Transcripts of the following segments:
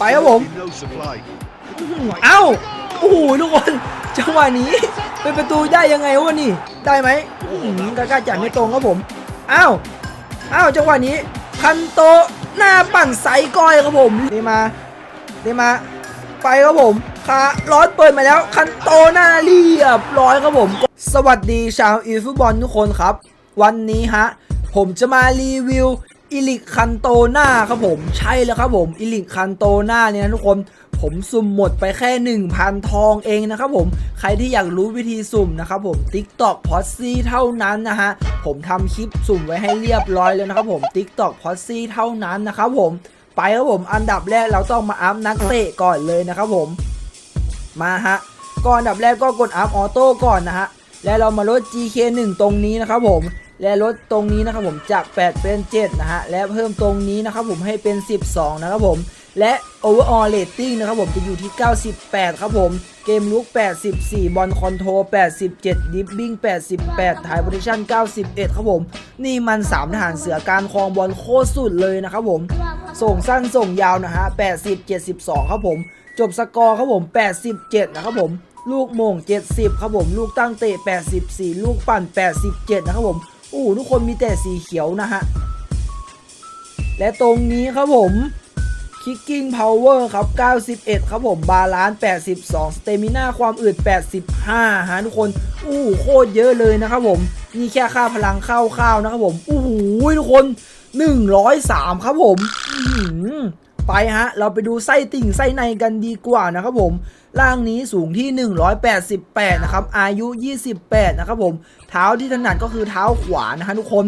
ไปครับผม เอ้า โอ้โหทุกคน จังหวะนี้ เป็นประตูได้ยังไงวะนี่ ได้ไหมอื้อหือกาก้าจัดไม่ตรงครับผมเอ้าเอ้าจังหวะนี้ คันโตะหน้าปั่นไซก้อยครับผมเดมาเดมา ไปครับผมขาร้อนเปิดมาแล้ว คันโตหน้าเรียบร้อยครับผม สวัสดีชาวอีฟุตบอลทุกคนครับ วันนี้ฮะ ผมจะมารีวิว อิลิกคันโตหน้าครับผมใช่แล้วครับผมอิลิกคันโตหน้าเนี่ยนะทุกคนผมสุ่มหมดไปแค่ 1,000 ทองเองนะครับผมใครที่อยากรู้วิธีสุ่มนะครับผม TikTok p o s ซี่เท่านั้นนะฮะผมทำคลิปสุ่มไว้ให้เรียบร้อยแล้วนะครับผม TikTok p o s ซี่เท่านั้นนะครับผมไปครับผมอันดับแรกเราต้องมาอัพนักเตะก่อนเลยนะครับผมมาฮะก่อนอันดับแรกก็กดอัพออโต้ก่อนนะฮะแล้วเรามาลด GK1 ตรงนี้นะครับผม และลดตรงนี้นะครับผมจาก 8 เป็น 7 นะฮะ และเพิ่มตรงนี้นะครับผมให้เป็น 12 นะครับผม และ overall rating นะครับผมจะอยู่ที่ 98 ครับผม เกมลุก 84 บอลคอนโทรล87 ดิฟบิ้ง 88ถ่ายโพซิชั่น 91 ครับผม นี่มัน 3 ทหารเสือการครองบอลโคตรสุดเลยนะครับผม ส่งสั้นส่งยาวนะฮะ 80 72 ครับผม จบสกอร์ครับผม 87 นะครับผม ลูกโมง 70 ครับผม ลูกตั้งเตะ 84 ลูกปั่น 87 นะครับผม อ้ทุกคนมีแต่สีเขียวนะฮะ และตรงนี้ครับผม Kicking Power ครับ 91 ครับผมบาลานซ์82 Stamina ความอึด85 ฮะทุกคน อู้โคตรเยอะเลยนะครับผม นี่แค่ค่าพลังเข้าวๆนะครับผมอู้หูทุกคน 103 ครับผม ไปฮะ เราไปดูไส้ติ่งไส้ในกันดีกว่านะครับผม ร่างนี้สูงที่ 188 นะครับ อายุ 28 นะครับผม เท้าที่ถนัดก็คือเท้าขวานะฮะทุกคน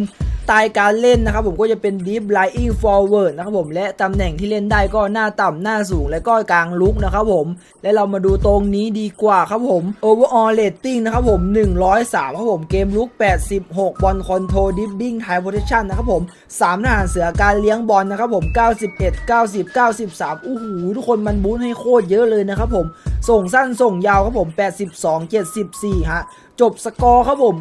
ไตล์การเล่นนะครับผมก็จะเป็น deep lying forward นะครับผมและตำแหน่งที่เล่นได้ก็หน้าต่ำหน้าสูงและก็กลางลุกนะครับผม และเรามาดูตรงนี้ดีกว่าครับผม overall rating นะครับผม 103ครับผมเกมลุก 86 บอลคอนโทรดิฟบิ้งไทยโพซิชันนะครับผม3ทหารเสือการเลี้ยงบอลนะครับผม 91 90 93อู้หูทุกคนมันบูทให้โคตรเยอะเลยนะครับผม ส่งสั้นส่งยาวครับผม 82 74ฮะ จบสกอร์ครับผม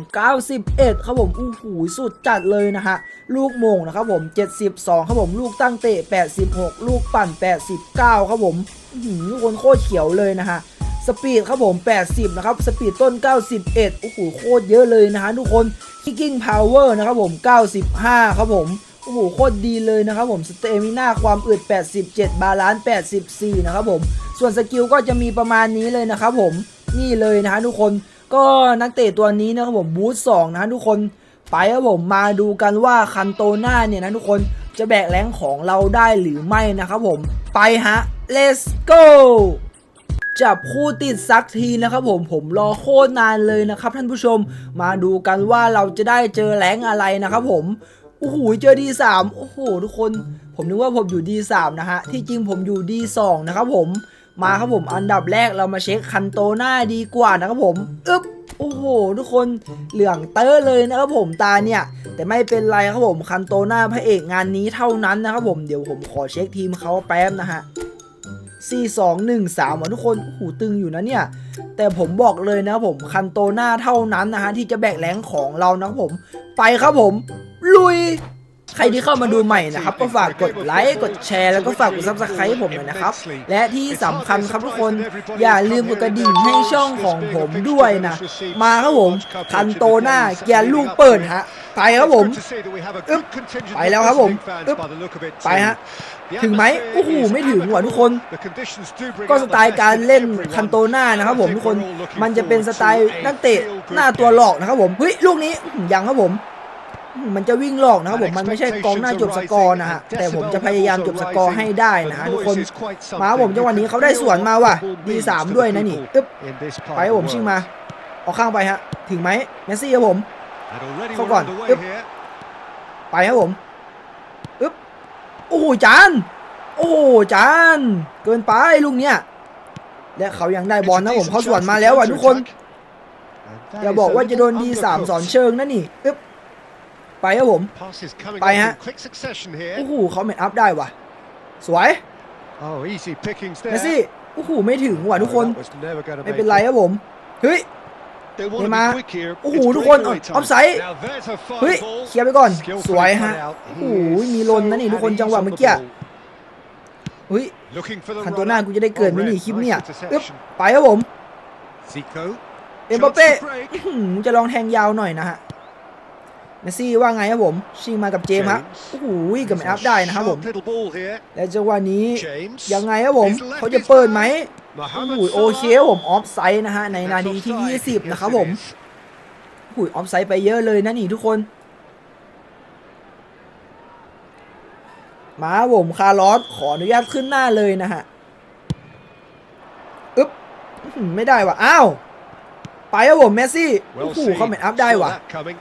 91 ครับผมอู้หูสุดจัดเลยนะฮะ ลูกโมงนะครับผม 72 ครับผม ลูกตั้งเตะ 86 ลูกปั่น 89 ครับผมอือหือทุกคนโคตรเขียวเลยนะฮะ สปีดครับผม 80 นะครับ สปีดต้น 91 โอ้โห โคตรเยอะเลยนะฮะทุกคน Kicking Power นะครับผม 95 ครับผมโอ้โหโคตรดีเลยนะครับผมสเตมิน่าความอึด 87 บาลานซ์84 นะครับผม ส่วนสกิลก็จะมีประมาณนี้เลยนะครับผม นี่เลยนะฮะทุกคน ก็นักเตะตัวนี้นะครับผมบูทสองนะทุกคนไปครับผมมาดูกันว่าคันโตน้าเนี่ยนะทุกคนจะแบกแรงของเราได้หรือไม่นะครับผมไปฮะ let's go จับคู่ติดสักทีนะครับผมผมรอโคตรนานเลยนะครับท่านผู้ชมมาดูกันว่าเราจะได้เจอแรงอะไรนะครับผมโอ้โหเจอ D3 โอ้โหทุกคน ผมนึกว่าผมอยู่ D3 นะฮะที่จริงผมอยู่ D2 นะครับผม มาครับผมอันดับแรกเรามาเช็คคันโตหน้าดีกว่านะครับผมอึ๊บโอ้โห ทุกคนเหลืองเตอร์เลยนะครับผมตาเนี่ย แต่ไม่เป็นไรครับผมคันโตหน้าพระเอกงานนี้เท่านั้นนะครับผมเดี๋ยวผมขอเช็คทีมเขาแป๊บนะฮะ4 2 1 3ว่ะทุกคนโอ้โหูตึงอยู่นะเนี่ย แต่ผมบอกเลยนะครับผมคันโตหน้าเท่านั้นนะฮะที่จะแบกแรงของเรานะครับผม ไปครับผม ลุย ใครที่เข้ามาดูใหม่นะครับ ก็ฝากกดไลค์กดแชร์แล้วก็ฝากกดซับสไครต์ผมหน่อยนะครับ และที่สำคัญครับทุกคนอย่าลืมกดกระดิ่งให้ช่องของผมด้วยนะ มาครับผมคันโตหน้าแกนลูกเปิดฮะไปครับผมอึ๊บไปแล้วครับผมอึ๊บไปฮะถึงไหมโอ้โหไม่ถึงว่ะทุกคน ก็สไตล์การเล่นคันโตหน้านะครับผมทุกคนมันจะเป็นสไตล์นักเตะหน้าตัวหลอกนะครับผมเฮ้ยลูกนี้ยังครับผม มันจะวิ่งหลอกนะครับผมมันไม่ใช่กองหน้าจบสกอร์นะฮะแต่ผมจะพยายามจบสกอร์ให้ได้นะฮะทุกคนมาครับผมจังหวะนี้เขาได้สวนมาว่ะดีสามด้วยนะนี่อึ๊บไปครับผมชิงมาเอาข้างไปฮะถึงไหมเมสซี่ครับผมเข้าก่อนอึ๊บไปครับผมอึ๊บโอ้โหจานโอ้โหจานเกินไปลูกเนี้ยและเขายังได้บอลนะผมเขาสวนมาแล้วอะทุกคนอย่าบอกว่าจะโดนดีสามสอนเชิงนะนี่อึ๊บ ไปครับผม ไปไปฮะฮะ โอ้โหเขาเมทอัพได้ว่ะ สวยเมเมสสซี่ซี่โอ้โหไม่ถึงว่ะทุกคน ไม่ไม่เป็เป็นนไรไรครับผม เฮ้ยเนเนย์มามาร์โอ้โอ้โหโหทุทุกกคคนนออออฟฟไซไซด์ด์เฮ้เฮ้ยยเคเคลีลียยร์ร์ไปไปก่ก่ออนนโอ้โอ้โหโหมีลนนะนี่ทุกคนจังหวะเมื่อกี้โอุ้ย Looking for the คันตัวหน้า runner. กูจะได้เกิดไหม Oh, นี่ Red, คลิป nice เนี่ยอึ๊บ interception. ไปครับผม Zico. เอ็มบัปเป้ Chance to break. อื้อหือจะลองแทงยาวหน่อยนะฮะ เมสซี่ว่าไงครับผม ชิงมากับเจมส์ฮะโอ้โหกับอัพได้นะครับผม Sharp little ball here. และจังหวะนี้ James. ยังไงครับผม His left เขาจะ is เปิดไหม Mohamed โอ้โหโอเคครับผมออฟไซด์นะฮะใน Salah. นาทีที่ That's offside. 20 นะครับ Yes, ผม it is. หุยออฟไซด์ไปเยอะเลยนะนี่ทุกคน มาครับผมคาร์ลอสขออนุญาตขึ้นหน้าเลยนะฮะอึ๊บอื้อหือไม่ได้ว่ะอ้าวไปครับผมเมสซี่โอ้ Well โห seen. เขาเหมือนอัพได้ Saw ว่ะ that coming.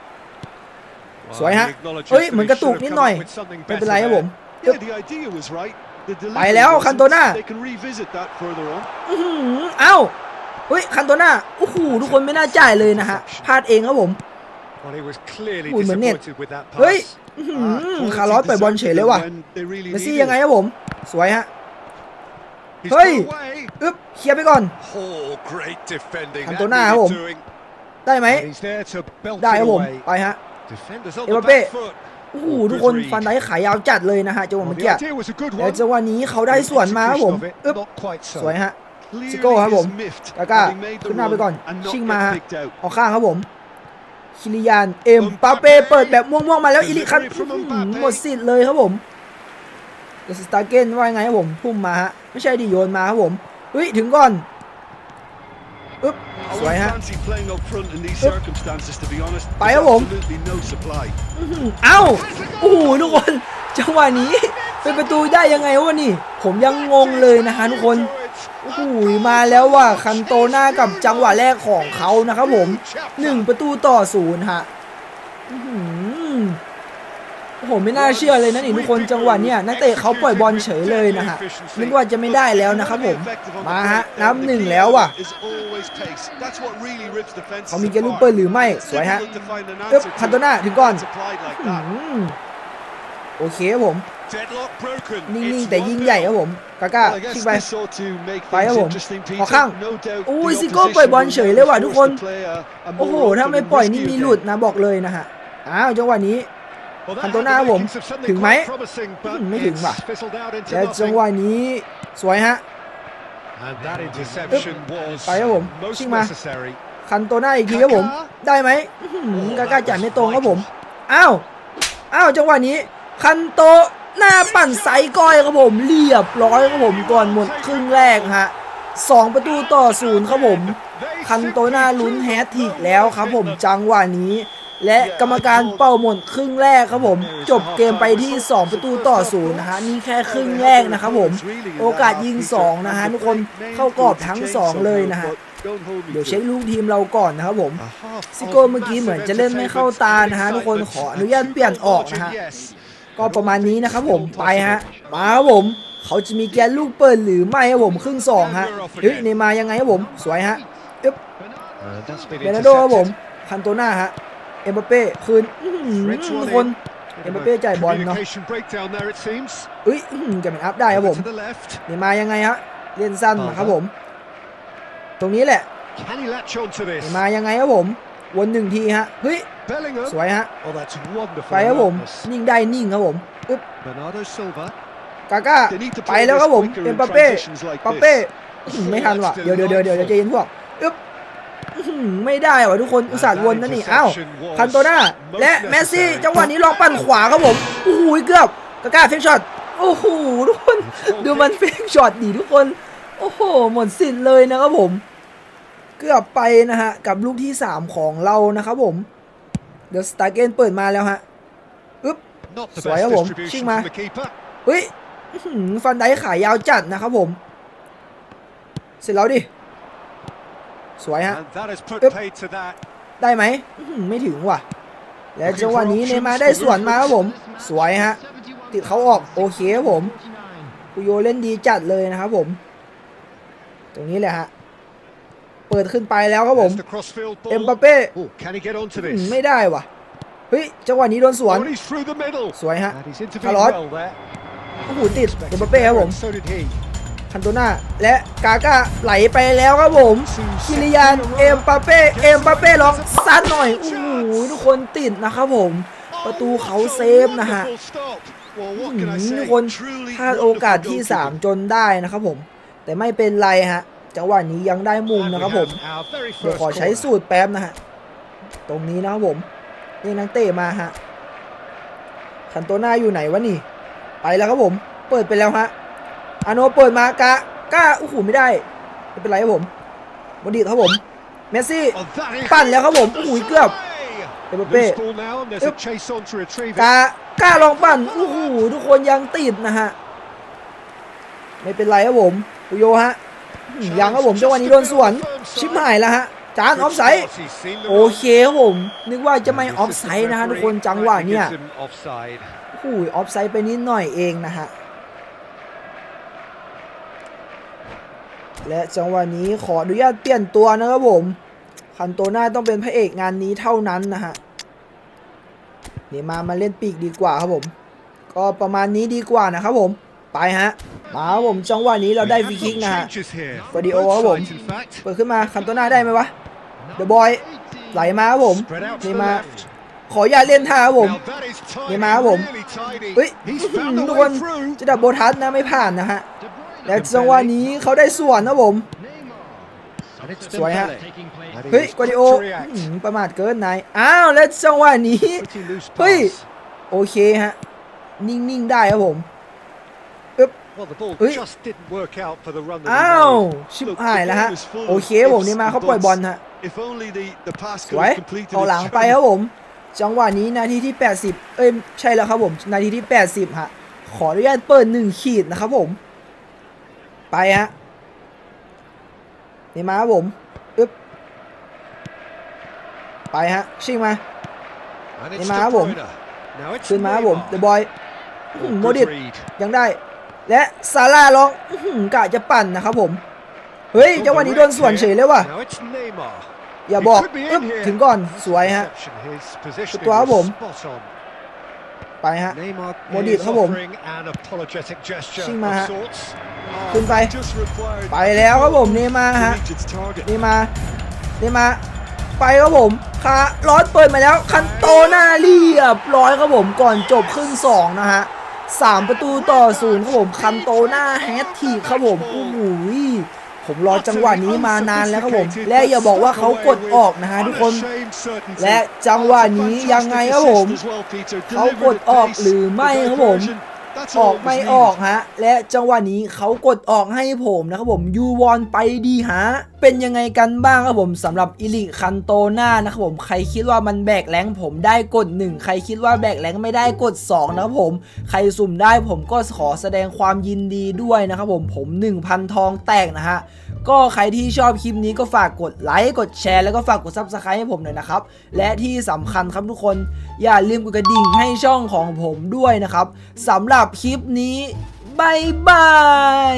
สวยฮะ Well, he acknowledges เฮ้ย that เหมือน he กระตุก should have นิด come หน่อย up with something ไม่เป็นไร better ครับผม there. Yeah, the idea was right. The delivery ไปแล้ว wasn't. คันโตน่า They can revisit that further on. อื้อหือเอ้า เฮ้ย คันโตน่า โอ้โห ทุกคนไม่น่าจ่ายเลยนะฮะ พลาดเองครับผม Well, he was clearly โอ้ยเหมือนเน็ต disappointed with that เฮ้ย pass. อื้อหื Ah, อ quality คาร์ลอสปล่อยบอลเฉยเลยว่ะ when they really เมสซี่ needed ยังไง it. ครับผม สวยฮะ He's Hey! got away. อึ๊บ เคลียร์ไปก่อน Oh, great defending. คัน That โตน่าครับผม needed doing. ได้ไหม And he's there to belt ได้ it ครับผม away. ไปฮะ Defenders on เอ็ the มบัปเป้ back foot. โอ้โหทุกคนฟันได้ขายาวจัดเลยนะฮะจังหวะ Well, เมื่อ the กี้ idea was a good แล้ว one. จังหวะนี้เขาได้ส่วนมาครับผม Execution of it, อึ๊บ not quite so. สวยฮะ Clearly Zico ครับผม he's miffed, กาก้า having made the ขึ้นหน้าไป run ก่อน and not ชิง get มาฮะ picked out. ออกข้างครับผมคิริยานเอ็มปาเป้เปิดแบบม่วงๆมาแล้วอิลิคันอื้อหือหมดสิทธิ์เลยครับผมเดสตาเกนว่ายังไงครับผม พุ่มมาฮะไม่ใช่ดิโยนมาครับผมเฮ้ยถึงก่อน อึ๊บ I สวย wouldn't ฮะ fancy playing up front in these Yep. circumstances, to be honest. ไป There's ครับผม absolutely no supply. อื้อหือเอ้าโอ้โหทุกคนจังหวะนี้ เป็นประตูได้ยังไงวะนี่ ผมยังงงเลยนะฮะทุกคนโอ้โหมาแล้วว่ะคันโตหน้ากับจังหวะแรกของเขานะครับผมหนึ่งประตูต่อศูนย์ฮะ ผมไม่น่าเชื่อเลยนะนี่ทุกคนจังหวะเนี่ยนักเตะเขาปล่อยบอลเฉยเลยนะฮะนึกว่าจะไม่ได้แล้วนะครับผมมาฮะน้ำหนึ่งแล้วว่ะเขามีแกลูปเปอร์หรือไม่สวยฮะเอ๊บคันโตนาถึงก่อนโอเคครับผมนิ่งๆแต่ยิ่งใหญ่ครับผมกาก้าทิ้งไปไปครับผมขอข้างอุ้ยซิโก้ปล่อยบอลเฉยเลยว่ะทุกคน โอ้โหถ้าไม่ปล่อยนี่มีหลุดนะบอกเลยนะฮะอ้าวจังหวะนี้ คันโต had หน้า the ครับผม makings of something ถึงไหม quite promising, but อืมไม่ถึง it's ว่ะ fizzled out into และจัง nothing. หวะนี้สวยฮะ And that interception was ไปครับผม most ชิงมา necessary. คันโตหน้าอีกทีครับผม ได้ไหมอื้อหือกาก้าจ่ายไม่ตรงครับผมอ้าวอ้าวจังหวะนี้ คันโตหน้าปั่นไซก้อยครับผมเรียบร้อยครับผมก่อนหมดครึ่งแรกฮะสองประตูต่อศูนย์ครับผม คันโตหน้าลุ้นแฮตทริกแล้วครับผมจังหวะนี้ และกรรมการเป่าหมดครึ่งแรกครับผม จบเกมไปที่ 2 ประตูต่อศูนย์นะฮะนี่แค่ครึ่งแรกนะครับผม โอกาสยิง 2 นะฮะทุกคนเข้ากรอบทั้ง 2 เลยนะฮะเดี๋ยวเช็คลูกทีมเราก่อนนะครับผมซิโก้เมื่อกี้เหมือนจะเล่นไม่เข้าตานะฮะทุกคนขออนุญาตเปลี่ยนออกนะฮะก็ประมาณนี้นะครับผมไปฮะมาครับผมเขาจะมีแกนลูกเปิดหรือไม่ครับผมครึ่งสองฮะเฮ้ยเนย์มาร์ยังไงครับผมสวยฮะอึ๊บ And that's been เบรนาโดครับผมคันโตน่าฮะ เอ็มบัปเป้คืนอื้อหือ Fred's ทุ one กคน in. เอ็มบัปเป้จ่ายบอลเนาะ Communication breakdown there it seems. เอ้ยอื้อหือจะเป็นอัพได้ครับผม To the left. เนย์มาร์ยังไงฮะเล่นสั้นมาครับผม ตรงนี้แหละ Can he latch on to เน this? ย์มาร์ยังไงครับผม วนหนึ่งทีฮะเฮ้ย Bellingham. สวยฮะ Oh, that's wonderful. ไปครับผม alertness. นิ่งได้นิ่งครับผมอึ๊บ Bernardo Silva. กาก้า They need to ไป play แล้วครับ this ผม quicker เอ็ม in บัปเป้ transitions like ปาเป้ this. อื้อหือไม่ทันว่ะเดี๋ยวเดี๋ยวเดี๋ยวเดี๋ยวเดี๋ยวใจเย็นพวกอึ๊บอื้อหือ ไม่ได้ว่ะทุกคนอุตส่าห์วนนะนี่อ้าวคันโตน่าและเมสซี่จังหวะนี้ลองปั่นขวาครับผมโอ้โหเกือบกาก้าเฟกช็อตโอ้โหทุกคนดูมันเฟกช็อตดีทุกคนโอ้โหหมดสิทธิ์เลยนะครับผม เกือบไปนะฮะกับลูกที่ 3 ของเรานะครับผมเดี๋ยวสตาร์เกนเปิดมาแล้วฮะอึ๊บ Not the สวย best ครับผม distribution ชิงมา from the keeper. เฮ้ยอื้อหือฟันไดขายยาวจัดนะครับผม เสร็จแล้วดิ สวยฮะ And that has put Yep. paid to that. ได้ไหมอื้อหือไม่ถึงว่ะ และจังหวะนี้เนย์มาร์ได้สวนมาครับผม สวยฮะ ติดเขาออกโอเคครับผมปุโยเล่นดีจัดเลยนะครับผม ตรงนี้แหละฮะ เปิดขึ้นไปแล้วครับผม There's the crossfield เอ็ม ball. บัปเป้ Oh, can he get onto อื้อหือ this? ไม่ได้ว่ะ เฮ้ยจังหวะนี้โดนสวน Oh, he's through the middle. สวยฮะ And he's intervened Carlos. well there. โอ้โหติดเอ็มบัปเป้ครับผม คันโตนาและกาก้าไหลไปแล้วครับผมคิริยานเอ็มปาเป้เอ็มปาเป้ลองซัดหน่อยโอ้โหทุกคนติดนะครับผม ประตูเขาเซฟนะฮะทุกคนพลาดโอกาสที่ 3 จนได้นะครับผม แต่ไม่เป็นไรฮะจังหวะนี้ยังได้มุมนะครับผมเดี๋ยวขอใช้สูตรแป๊บนะฮะตรงนี้นะครับผมนี่นักเตะมาฮะคันโตหน้าอยู่ไหนวะนี่ ไปแล้วครับผม เปิดไปแล้วฮะ อาโนเปิดมากะกล้าโอ้โหไม่ได้ไม่เป็นไรครับผมบอดีครับผมเมสซี่ Oh, that is ปั่นแล้วครับผมโอ้โหเกือบเอเปเป้ Loose ball now, and there's a Yep. chase on to retrieve กา it. กล้าลองปั่นโอ้โหทุกคนยังติดนะฮะไม่เป็นไรครับผมปุโยฮะอืมยังครับผมจังหวะนี้โดนสวนชิบหายแล้วฮะจานออฟไซด์ Good pass, he's seen the โอ run. เคครับผม นึกว่าจะไม่อ The อฟไซด์ assistant นะฮะทุกคน referee จังหวะ rightly เนี่ย gives him offside. โอ้โหออฟไซด์ไปนิดหน่อยเองนะฮะ และจังหวะนี้ขออนุญาตเปลี่ยนตัวนะครับผม คันโตหน้าต้องเป็นพระเอกงานนี้เท่านั้นนะฮะเดี๋ยวมามาเล่นปีกดีกว่าครับผม ก็ประมาณนี้ดีกว่านะครับผม ไปฮะ มาครับผมจังหวะนี้เราได้ฟรีคิกนะฮะ Changes here. Guardiola Both ครับผม sides, in fact. เปิดขึ้นมาคันโตหน้าได้ไหมวะเดอะบอยไหลมาครับผม Spread out to นี่ the มา left. ขออย่าตเล่นท่าครับผม Now that is tidy, นี่มาครับผม really tidy. เฮ้ย He's อื้อ found หื a อทุก way คน through. จะดับโบทัสนะไม่ผ่านนะฮะ และจังหวะนี้เขาได้ส่วนนะผม And it's สวยฮะ Dembele. And เฮ้ย he's กวาดิ quick โอ to react. อื้อหือประมาทเกินนายอ้าวแล้วจังหวะนี้ Pretty loose เฮ้ย pass. โอเคฮะ นิ่งๆได้ครับผม Well, the ball เฮ้ย just didn't work out for the run that he อ้าว made. ชิบ Look, หาย the แล้วฮะ game is full โอ of เคผม ifs นี่มา and เขาปล่อยบอล buts. ฮะ If only the, the pass ส could วย have completed เอาหลัง its ไป journey. ครับผม จังหวะนี้นาทีที่ 80 เอ้ยใช่แล้วครับผม นาทีที่ 80 ฮะ ขออนุญาตเปิดหนึ่งขีดนะครับผม ไปฮะนี่มาครับผมอึ๊บไปฮะชิงมา And Ni it's ma De bom. Bruyne. Now it's ขึ้นมาครับผม Neymar. เดอะบอย Oh, โม good ดิต read. ยังได้ และซาร่าร้องอื้อหือกะจะปั่นนะครับผม เฮ้ยจังหวะนี้โดนสวนเฉยเลยว่ะ Now it's Neymar. อย่าบอก It could be in อึ๊บ here. ถึงก่อนสวยฮะ Perception, his positioning ตัวครับผม was spot on. ไปฮะ Neymar Modric is ครับผม offering an apologetic gesture ชิงมา of ฮะ sorts. ขึ้นไป Just required ไปแล้วครับผมเนย์มาร์ to ฮะ reach its target. เนย์มาร์เนย์มาร์ไปครับผมคาร้อนเปิดมาแล้ว คันโตหน้าเรียบร้อยครับผมก่อนจบครึ่งสองนะฮะสามประตูต่อศูนย์ครับผมคันโตหน้าแฮตทริกครับผมโอ้โห ผมรอจังหวะนี้มานานแล้วครับผม และอย่าบอกว่าเขากดออกนะฮะทุกคน และจังหวะนี้ยังไงครับผม เขากดออกหรือไม่ครับผม ออกไม่ออกฮะ และจังหวะนี้เขากดออกให้ผมนะครับผมยูวอนไปดีฮะ เป็นยังไงกันบ้างครับผมสำหรับอิลิคันโตนานะครับผมใครคิดว่ามันแบกแรงผมได้กด 1 ใครคิดว่าแบกแรงไม่ได้กด 2 นะครับผม ใครสุ่มได้ผมก็ขอแสดงความยินดีด้วยนะครับผมผม 1,000 ทองแตกนะฮะ ก็ใครที่ชอบคลิปนี้ก็ฝากกดไลค์กดแชร์แล้วก็ฝากกด Subscribe ให้ผมหน่อยนะครับ และที่สำคัญครับทุกคนอย่าลืมกดกระดิ่งให้ช่องของผมด้วยนะครับสำหรับคลิปนี้บายบาย